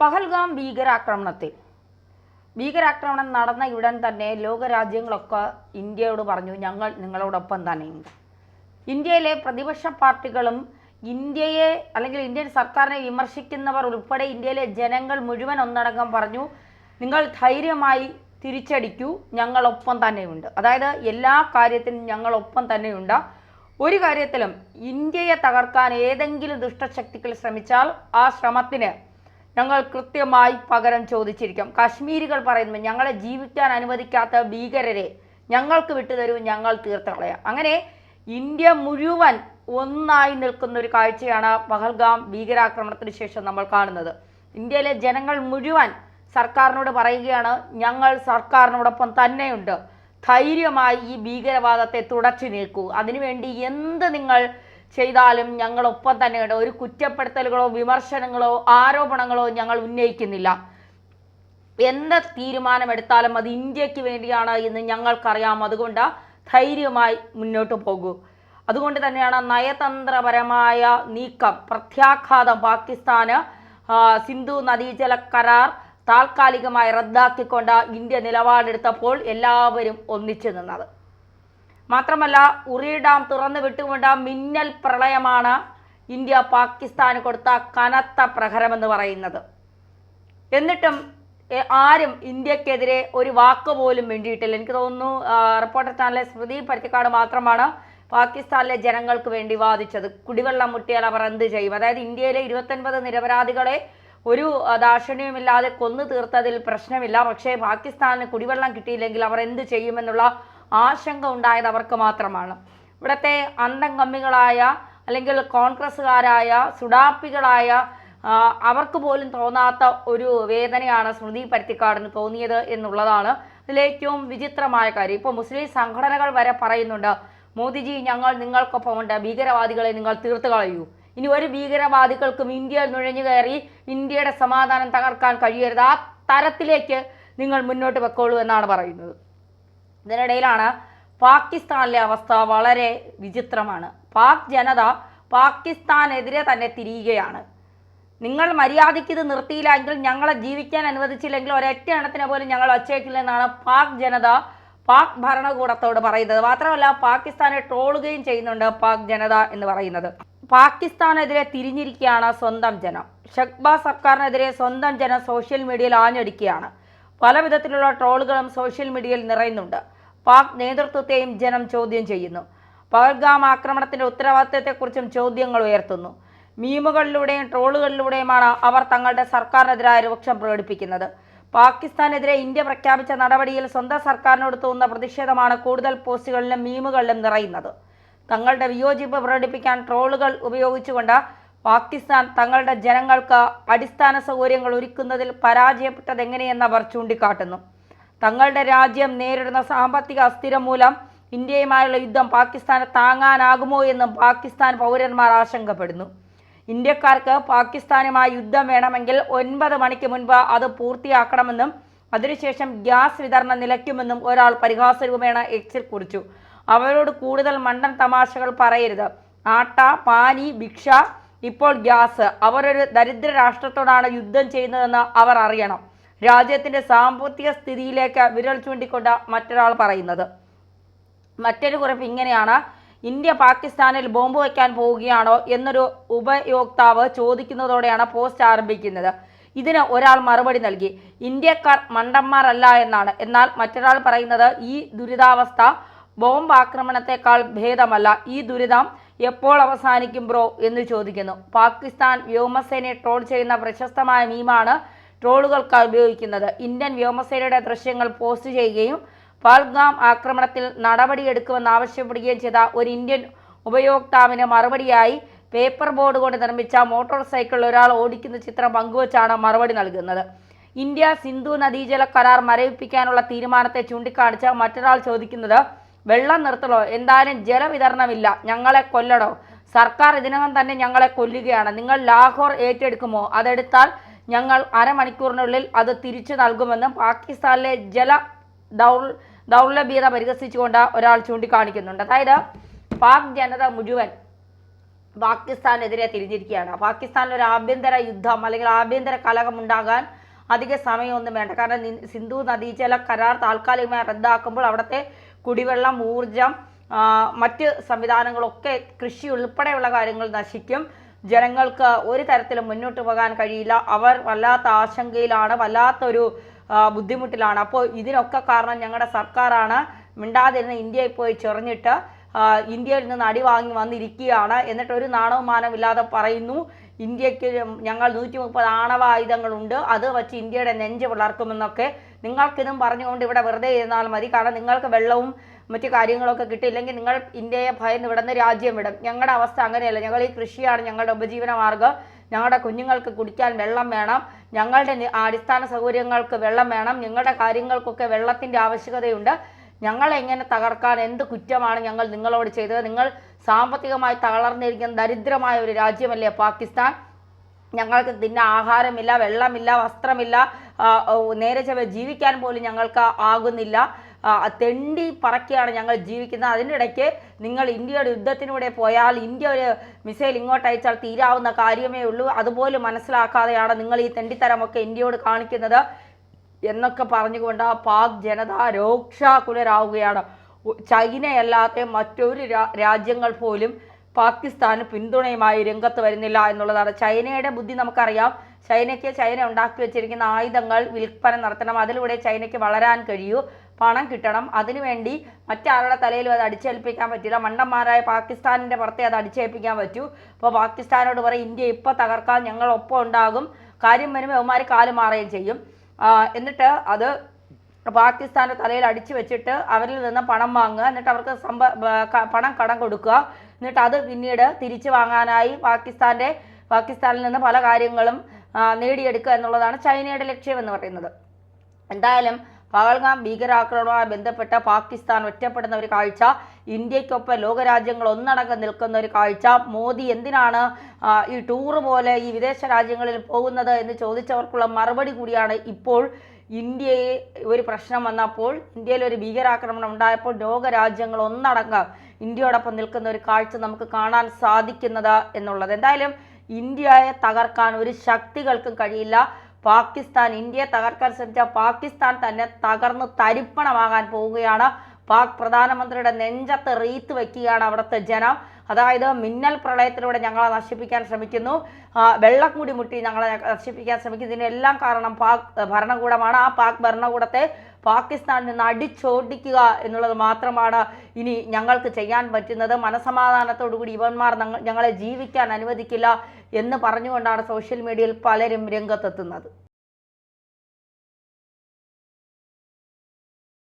പഹൽഗാം ഭീകരാക്രമണത്തിൽ ഭീകരാക്രമണം നടന്ന ഉടൻ തന്നെ ലോകരാജ്യങ്ങളൊക്കെ ഇന്ത്യയോട് പറഞ്ഞു ഞങ്ങൾ നിങ്ങളോടൊപ്പം തന്നെയുണ്ട് ഇന്ത്യയിലെ പ്രതിപക്ഷ പാർട്ടികളും ഇന്ത്യയെ അല്ലെങ്കിൽ ഇന്ത്യൻ സർക്കാരിനെ വിമർശിക്കുന്നവർ ഉൾപ്പെടെ ഇന്ത്യയിലെ ജനങ്ങൾ മുഴുവൻ ഒന്നടങ്കം പറഞ്ഞു നിങ്ങൾ ധൈര്യമായി തിരിച്ചടിക്കൂ ഞങ്ങളൊപ്പം തന്നെയുണ്ട് അതായത് എല്ലാ കാര്യത്തിനും ഞങ്ങളൊപ്പം തന്നെയുണ്ട് ഒരു കാര്യത്തിലും ഇന്ത്യയെ തകർക്കാൻ ഏതെങ്കിലും ദുഷ്ടശക്തികൾ ശ്രമിച്ചാൽ ആ ശ്രമത്തിന് ഞങ്ങൾ കൃത്യമായി പകരം ചോദിച്ചിരിക്കും. കാശ്മീരികൾ പറയുന്നു ഞങ്ങളെ ജീവിക്കാൻ അനുവദിക്കാത്ത ഭീകരരെ ഞങ്ങൾക്ക് വിട്ടുതരൂ ഞങ്ങൾ തീർത്ത് കളയാം അങ്ങനെ ഇന്ത്യ മുഴുവൻ ഒന്നായി നിൽക്കുന്ന ഒരു കാഴ്ചയാണ് പഹൽഗാം ഭീകരാക്രമണത്തിന് ശേഷം നമ്മൾ കാണുന്നത്. ഇന്ത്യയിലെ ജനങ്ങൾ മുഴുവൻ സർക്കാരിനോട് പറയുകയാണ് ഞങ്ങൾ സർക്കാരിനോടൊപ്പം തന്നെയുണ്ട്. ധൈര്യമായി ഈ ഭീകരവാദത്തെ തുടച്ചു നീക്കൂ. അതിനുവേണ്ടി എന്ത് നിങ്ങൾ ചെയ്താലും ഞങ്ങൾ ഒപ്പം തന്നെയുണ്ട് ഒരു കുറ്റപ്പെടുത്തലുകളോ വിമർശനങ്ങളോ ആരോപണങ്ങളോ ഞങ്ങൾ ഉന്നയിക്കുന്നില്ല. എന്ത് തീരുമാനമെടുത്താലും അത് ഇന്ത്യയ്ക്ക് വേണ്ടിയാണ് എന്ന് ഞങ്ങൾക്കറിയാം. അതുകൊണ്ട് ധൈര്യമായി മുന്നോട്ട് പോകൂ. അതുകൊണ്ട് തന്നെയാണ് നയതന്ത്രപരമായ നീക്കം പ്രത്യാഘാതം പാകിസ്ഥാന് സിന്ധു നദീജല കരാർ താൽക്കാലികമായി റദ്ദാക്കിക്കൊണ്ട് ഇന്ത്യ നിലപാടെടുത്തപ്പോൾ എല്ലാവരും ഒന്നിച്ചു നിന്നത്. മാത്രമല്ല ഉറി ഡാം തുറന്നു വിട്ടുകൊണ്ട മിന്നൽ പ്രളയമാണ് ഇന്ത്യ പാകിസ്ഥാന് കൊടുത്ത കനത്ത പ്രഹരമെന്ന് പറയുന്നത്. എന്നിട്ടും ആരും ഇന്ത്യക്കെതിരെ ഒരു വാക്ക് പോലും വേണ്ടിയിട്ടില്ല എനിക്ക് തോന്നുന്നു റിപ്പോർട്ടർ ചാനലിലെ സ്മൃതി പരുത്തിക്കാട് മാത്രമാണ് പാകിസ്ഥാനിലെ ജനങ്ങൾക്ക് വേണ്ടി വാദിച്ചത്. കുടിവെള്ളം മുട്ടിയാൽ അവർ എന്ത് ചെയ്യും? അതായത് ഇന്ത്യയിലെ ഇരുപത്തൊൻപത് നിരപരാധികളെ ഒരു ദാക്ഷിണ്യമില്ലാതെ കൊന്നു തീർത്തതിൽ പ്രശ്നമില്ല. പക്ഷേ പാകിസ്ഥാനിന് കുടിവെള്ളം കിട്ടിയില്ലെങ്കിൽ അവർ എന്ത് ചെയ്യുമെന്നുള്ള ആശങ്ക ഉണ്ടായത് അവർക്ക് മാത്രമാണ്. ഇവിടുത്തെ അന്തം കമ്മികളായ അല്ലെങ്കിൽ കോൺഗ്രസ്സുകാരായ സുഡാപ്പികളായ അവർക്ക് പോലും തോന്നാത്ത ഒരു വേദനയാണ് സ്മൃതി പരുത്തിക്കാടിന് തോന്നിയത് എന്നുള്ളതാണ് ഇതിലേറ്റവും വിചിത്രമായ കാര്യം. ഇപ്പോൾ മുസ്ലിം സംഘടനകൾ വരെ പറയുന്നുണ്ട് മോദിജി ഞങ്ങൾ നിങ്ങൾക്കൊപ്പമുണ്ട് ഭീകരവാദികളെ നിങ്ങൾ തീർത്തു കളയൂ. ഇനി ഒരു ഭീകരവാദികൾക്കും ഇന്ത്യ നുഴഞ്ഞു കയറി ഇന്ത്യയുടെ സമാധാനം തകർക്കാൻ കഴിയരുത്. ആ തരത്തിലേക്ക് നിങ്ങൾ മുന്നോട്ട് വെക്കോളൂ എന്നാണ് പറയുന്നത്. ഇതിനിടയിലാണ് പാകിസ്ഥാനിലെ അവസ്ഥ വളരെ വിചിത്രമാണ്. പാക് ജനത പാകിസ്ഥാനെതിരെ തന്നെ തിരിയുകയാണ്. നിങ്ങൾ മര്യാദയ്ക്ക് ഇത് നിർത്തിയില്ലെങ്കിൽ ഞങ്ങളെ ജീവിക്കാൻ അനുവദിച്ചില്ലെങ്കിൽ ഒരൊറ്റ എണ്ണത്തിനെ പോലും ഞങ്ങൾ വച്ചേക്കില്ലെന്നാണ് പാക് ജനത പാക് ഭരണകൂടത്തോട് പറയുന്നത്. മാത്രമല്ല പാകിസ്ഥാനെ ട്രോളുകയും ചെയ്യുന്നുണ്ട് പാക് ജനത എന്ന് പറയുന്നത്. പാകിസ്ഥാനെതിരെ തിരിഞ്ഞിരിക്കുകയാണ് സ്വന്തം ജനം. ഷക്ബാസ് സർക്കാരിനെതിരെ സ്വന്തം ജനം സോഷ്യൽ മീഡിയയിൽ ആഞ്ഞടിക്കുകയാണ്. പല വിധത്തിലുള്ള ട്രോളുകളും സോഷ്യൽ മീഡിയയിൽ നിറയുന്നുണ്ട്. പാക് നേതൃത്വത്തെയും ജനം ചോദ്യം ചെയ്യുന്നു. പഹൽഗാം ആക്രമണത്തിന്റെ ഉത്തരവാദിത്തത്തെക്കുറിച്ചും ചോദ്യങ്ങൾ ഉയർത്തുന്നു. മീമുകളിലൂടെയും ട്രോളുകളിലൂടെയുമാണ് അവർ തങ്ങളുടെ സർക്കാരിനെതിരായ രൂക്ഷം പ്രകടിപ്പിക്കുന്നത്. പാകിസ്ഥാനെതിരെ ഇന്ത്യ പ്രഖ്യാപിച്ച നടപടിയിൽ സ്വന്തം സർക്കാരിനോട് തോന്നുന്ന പ്രതിഷേധമാണ് കൂടുതൽ പോസ്റ്റുകളിലും മീമുകളിലും നിറയുന്നത്. തങ്ങളുടെ വിയോജിപ്പ് പ്രകടിപ്പിക്കാൻ ട്രോളുകൾ ഉപയോഗിച്ചുകൊണ്ട് പാകിസ്ഥാൻ തങ്ങളുടെ ജനങ്ങൾക്ക് അടിസ്ഥാന സൗകര്യങ്ങൾ ഒരുക്കുന്നതിൽ പരാജയപ്പെട്ടത് എങ്ങനെയെന്ന് അവർ ചൂണ്ടിക്കാട്ടുന്നു. തങ്ങളുടെ രാജ്യം നേരിടുന്ന സാമ്പത്തിക അസ്ഥിരം മൂലം ഇന്ത്യയുമായുള്ള യുദ്ധം പാകിസ്ഥാന് താങ്ങാനാകുമോ എന്നും പാകിസ്ഥാൻ പൗരന്മാർ ആശങ്കപ്പെടുന്നു. ഇന്ത്യക്കാർക്ക് പാകിസ്ഥാനുമായി യുദ്ധം വേണമെങ്കിൽ ഒൻപത് മണിക്ക് മുൻപ് അത് പൂർത്തിയാക്കണമെന്നും അതിനുശേഷം ഗ്യാസ് വിതരണം നിലയ്ക്കുമെന്നും ഒരാൾ പരിഹാസരൂപേണ എക്സിൽ കുറിച്ചു. അവരോട് കൂടുതൽ മണ്ടൻ തമാശകൾ പറയരുത്. ആട്ട പാനി ഭിക്ഷ ഇപ്പോൾ ഗ്യാസ്. അവരൊരു ദരിദ്ര രാഷ്ട്രത്തോടാണ് യുദ്ധം ചെയ്യുന്നതെന്ന് അവർ അറിയണം. രാജ്യത്തിന്റെ സാമ്പത്തിക സ്ഥിതിയിലേക്ക് വിരൽ ചൂണ്ടിക്കൊണ്ട് മറ്റൊരാൾ പറയുന്നത്. മറ്റൊരു കുറിപ്പ് ഇങ്ങനെയാണ്. ഇന്ത്യ പാകിസ്ഥാനിൽ ബോംബ് വയ്ക്കാൻ പോവുകയാണോ എന്നൊരു ഉപയോക്താവ് ചോദിക്കുന്നതോടെയാണ് പോസ്റ്റ് ആരംഭിക്കുന്നത്. ഇതിന് ഒരാൾ മറുപടി നൽകി. ഇന്ത്യക്കാർ മണ്ടന്മാരല്ല എന്നാണ്. എന്നാൽ മറ്റൊരാൾ പറയുന്നത് ഈ ദുരിതാവസ്ഥ ബോംബ് ആക്രമണത്തെക്കാൾ ഭേദമല്ല. ഈ ദുരിതം എപ്പോൾ അവസാനിക്കും ബ്രോ എന്ന് ചോദിക്കുന്നു. പാകിസ്ഥാൻ വ്യോമസേനയെ ട്രോൾ ചെയ്യുന്ന പ്രശസ്തമായ മീമാണ് ട്രോളുകൾക്കായി ഉപയോഗിക്കുന്നത്. ഇന്ത്യൻ വ്യോമസേനയുടെ ദൃശ്യങ്ങൾ പോസ്റ്റ് ചെയ്യുകയും പാൽഗാം ആക്രമണത്തിൽ നടപടിയെടുക്കുമെന്ന് ആവശ്യപ്പെടുകയും ചെയ്ത ഒരു ഇന്ത്യൻ ഉപയോക്താവിന് മറുപടിയായി പേപ്പർ ബോർഡ് കൊണ്ട് നിർമ്മിച്ച മോട്ടോർ സൈക്കിളിൽ ഒരാൾ ഓടിക്കുന്ന ചിത്രം പങ്കുവച്ചാണ് മറുപടി നൽകുന്നത്. ഇന്ത്യ സിന്ധു നദീജല കരാർ മരവിപ്പിക്കാനുള്ള തീരുമാനത്തെ ചൂണ്ടിക്കാണിച്ച് മറ്റൊരാൾ ചോദിക്കുന്നത് വെള്ളം നിർത്തണോ? എന്തായാലും ജലവിതരണമില്ല ഞങ്ങളെ കൊല്ലണോ? സർക്കാർ ഇതിനകം തന്നെ ഞങ്ങളെ കൊല്ലുകയാണ്. നിങ്ങൾ ലാഹോർ ഏറ്റെടുക്കുമോ? അതെടുത്താൽ ഞങ്ങൾ അരമണിക്കൂറിനുള്ളിൽ അത് തിരിച്ചു നൽകുമെന്നും പാകിസ്ഥാനിലെ ജല ദൗർ ദൗർലഭ്യത പരിഹസിച്ചുകൊണ്ട് ഒരാൾ ചൂണ്ടിക്കാണിക്കുന്നുണ്ട്. അതായത് പാക് ജനത മുഴുവൻ പാകിസ്ഥാനെതിരെ തിരിഞ്ഞിരിക്കുകയാണ്. പാകിസ്ഥാനിൽ ഒരു ആഭ്യന്തര യുദ്ധം അല്ലെങ്കിൽ ആഭ്യന്തര കലഹം ഉണ്ടാകാൻ അധിക സമയമൊന്നും വേണ്ട. കാരണം സിന്ധു നദീജല കരാർ താൽക്കാലികമായി റദ്ദാക്കുമ്പോൾ അവിടുത്തെ കുടിവെള്ളം ഊർജം മറ്റ് സംവിധാനങ്ങളൊക്കെ കൃഷി ഉൾപ്പെടെയുള്ള കാര്യങ്ങൾ നശിക്കും. ജനങ്ങൾക്ക് ഒരു തരത്തിലും മുന്നോട്ട് പോകാൻ കഴിയില്ല. അവർ വല്ലാത്ത ആശങ്കയിലാണ് വല്ലാത്തൊരു ബുദ്ധിമുട്ടിലാണ്. അപ്പോൾ ഇതിനൊക്കെ കാരണം ഞങ്ങളുടെ സർക്കാരാണ് മിണ്ടാതിരുന്ന ഇന്ത്യയിൽ പോയി ചൊറിഞ്ഞിട്ട് ഇന്ത്യയിൽ നിന്ന് അടി വാങ്ങി വന്നിരിക്കുകയാണ്. എന്നിട്ട് ഒരു നാണവും ഇല്ലാതെ പറയുന്നു. ഇന്ത്യയ്ക്ക് ഞങ്ങൾ നൂറ്റി മുപ്പത് ആണവ ആയുധങ്ങളുണ്ട്. അത് വച്ച് ഇന്ത്യയുടെ നെഞ്ച് പിളർക്കുമെന്നൊക്കെ നിങ്ങൾക്കിതും പറഞ്ഞുകൊണ്ട് ഇവിടെ വെറുതെ ഇരുന്നാൽ മതി. കാരണം നിങ്ങൾക്ക് വെള്ളവും മറ്റ് കാര്യങ്ങളൊക്കെ കിട്ടിയില്ലെങ്കിൽ നിങ്ങൾ ഇന്ത്യയെ ഭയന്ന് വിടുന്ന രാജ്യം വിടും. ഞങ്ങളുടെ അവസ്ഥ അങ്ങനെയല്ല. ഞങ്ങൾ ഈ കൃഷിയാണ് ഞങ്ങളുടെ ഉപജീവന മാർഗം. ഞങ്ങളുടെ കുഞ്ഞുങ്ങൾക്ക് കുടിക്കാൻ വെള്ളം വേണം. ഞങ്ങളുടെ അടിസ്ഥാന സൗകര്യങ്ങൾക്ക് വെള്ളം വേണം. ഞങ്ങളുടെ കാര്യങ്ങൾക്കൊക്കെ വെള്ളത്തിന്റെ ആവശ്യകതയുണ്ട്. ഞങ്ങളെങ്ങനെ തകർക്കാൻ എന്ത് കുറ്റമാണ് ഞങ്ങൾ നിങ്ങളോട് ചെയ്തത്? നിങ്ങൾ സാമ്പത്തികമായി തളർന്നിരിക്കുന്ന ദരിദ്രമായ ഒരു രാജ്യമല്ലേ പാകിസ്ഥാൻ? ഞങ്ങൾക്ക് തിന്ന ആഹാരമില്ല വെള്ളമില്ല വസ്ത്രമില്ല നേരെ ചെവ ജീവിക്കാൻ പോലും ഞങ്ങൾക്ക് ആകുന്നില്ല. തെണ്ടി പറക്കിയാണ് ഞങ്ങൾ ജീവിക്കുന്നത്. അതിനിടയ്ക്ക് നിങ്ങൾ ഇന്ത്യയുടെ യുദ്ധത്തിലൂടെ പോയാൽ ഇന്ത്യ ഒരു മിസൈൽ ഇങ്ങോട്ട് അയച്ചാൽ തീരാവുന്ന കാര്യമേ ഉള്ളൂ. അതുപോലും മനസ്സിലാക്കാതെയാണ് നിങ്ങൾ ഈ തെണ്ടിത്തരമൊക്കെ ഇന്ത്യയോട് കാണിക്കുന്നത് എന്നൊക്കെ പറഞ്ഞുകൊണ്ട് ആ പാക് ജനത രോക്ഷാകുലരാവുകയാണ്. ചൈനയല്ലാത്ത മറ്റൊരു രാജ്യങ്ങൾ പോലും പാകിസ്ഥാന് പിന്തുണയുമായി രംഗത്ത് വരുന്നില്ല എന്നുള്ളതാണ്. ചൈനയുടെ ബുദ്ധി നമുക്കറിയാം. ചൈനയ്ക്ക് ചൈന ഉണ്ടാക്കി വെച്ചിരിക്കുന്ന ആയുധങ്ങൾ വിൽപ്പന നടത്തണം. അതിലൂടെ ചൈനയ്ക്ക് വളരാൻ കഴിയൂ. പണം കിട്ടണം. അതിനുവേണ്ടി മറ്റാരുടെ തലയിലും അത് അടിച്ചേൽപ്പിക്കാൻ പറ്റില്ല. മണ്ടന്മാരായ പാകിസ്ഥാനിന്റെ പുറത്തെ അത് അടിച്ചേൽപ്പിക്കാൻ പറ്റൂ. അപ്പോൾ പാകിസ്ഥാനോട് പറയും ഇന്ത്യ ഇപ്പോൾ തകർക്കാൻ ഞങ്ങൾ ഒപ്പം ഉണ്ടാകും. കാര്യം വരുമ്പോൾ അവന്മാർ കാൽ മാറുകയും ചെയ്യും. എന്നിട്ട് അത് പാകിസ്ഥാന്റെ തലയിൽ അടിച്ചു വെച്ചിട്ട് അവരിൽ നിന്ന് പണം വാങ്ങുക. എന്നിട്ട് അവർക്ക് സമ്പ പണം കടം കൊടുക്കുക. എന്നിട്ട് അത് പിന്നീട് തിരിച്ചു വാങ്ങാനായി പാകിസ്ഥാന്റെ പാകിസ്ഥാനിൽ നിന്ന് പല കാര്യങ്ങളും നേടിയെടുക്കുക എന്നുള്ളതാണ് ചൈനയുടെ ലക്ഷ്യം എന്ന് പറയുന്നത്. എന്തായാലും പഹൽഗാം ഭീകരാക്രമണവുമായി ബന്ധപ്പെട്ട പാകിസ്ഥാൻ ഒറ്റപ്പെടുന്ന ഒരു കാഴ്ച ഇന്ത്യക്കൊപ്പം ലോകരാജ്യങ്ങൾ ഒന്നടങ്കം നിൽക്കുന്ന ഒരു കാഴ്ച. മോദി എന്തിനാണ് ഈ ടൂർ പോലെ ഈ വിദേശ രാജ്യങ്ങളിൽ പോകുന്നത് എന്ന് ചോദിച്ചവർക്കുള്ള മറുപടി കൂടിയാണ് ഇപ്പോൾ ഇന്ത്യയെ ഒരു പ്രശ്നം വന്നപ്പോൾ ഇന്ത്യയിൽ ഒരു ഭീകരാക്രമണം ഉണ്ടായപ്പോൾ ലോകരാജ്യങ്ങൾ ഒന്നടങ്കം ഇന്ത്യയോടൊപ്പം നിൽക്കുന്ന ഒരു കാഴ്ച നമുക്ക് കാണാൻ സാധിക്കുന്നത് എന്നുള്ളത്. എന്തായാലും ഇന്ത്യയെ തകർക്കാൻ ഒരു ശക്തികൾക്കും കഴിയില്ല. പാകിസ്ഥാൻ ഇന്ത്യയെ തകർക്കാൻ ശ്രമിച്ച പാകിസ്ഥാൻ തന്നെ തകർന്ന് തരിപ്പണമാകാൻ പോവുകയാണ്. പാക് പ്രധാനമന്ത്രിയുടെ നെഞ്ചത്ത് റീത്ത് വെക്കുകയാണ് അവിടുത്തെ ജനം. അതായത് മിന്നൽ പ്രളയത്തിലൂടെ ഞങ്ങളെ നശിപ്പിക്കാൻ ശ്രമിക്കുന്നു. വെള്ളം കൂടി മുട്ടി ഞങ്ങളെ നശിപ്പിക്കാൻ ശ്രമിക്കുന്നു. ഇതിനെല്ലാം കാരണം പാക് ഭരണകൂടമാണ്. ആ പാക് ഭരണകൂടത്തെ പാകിസ്ഥാനിൽ നിന്ന് അടിച്ചോടിക്കുക എന്നുള്ളത് മാത്രമാണ് ഇനി ഞങ്ങൾക്ക് ചെയ്യാൻ പറ്റുന്നത്. മനസമാധാനത്തോടുകൂടി ഇവന്മാർ ഞങ്ങളെ ജീവിക്കാൻ അനുവദിക്കില്ല എന്ന് പറഞ്ഞുകൊണ്ടാണ് സോഷ്യൽ മീഡിയയിൽ പലരും രംഗത്തെത്തുന്നത്.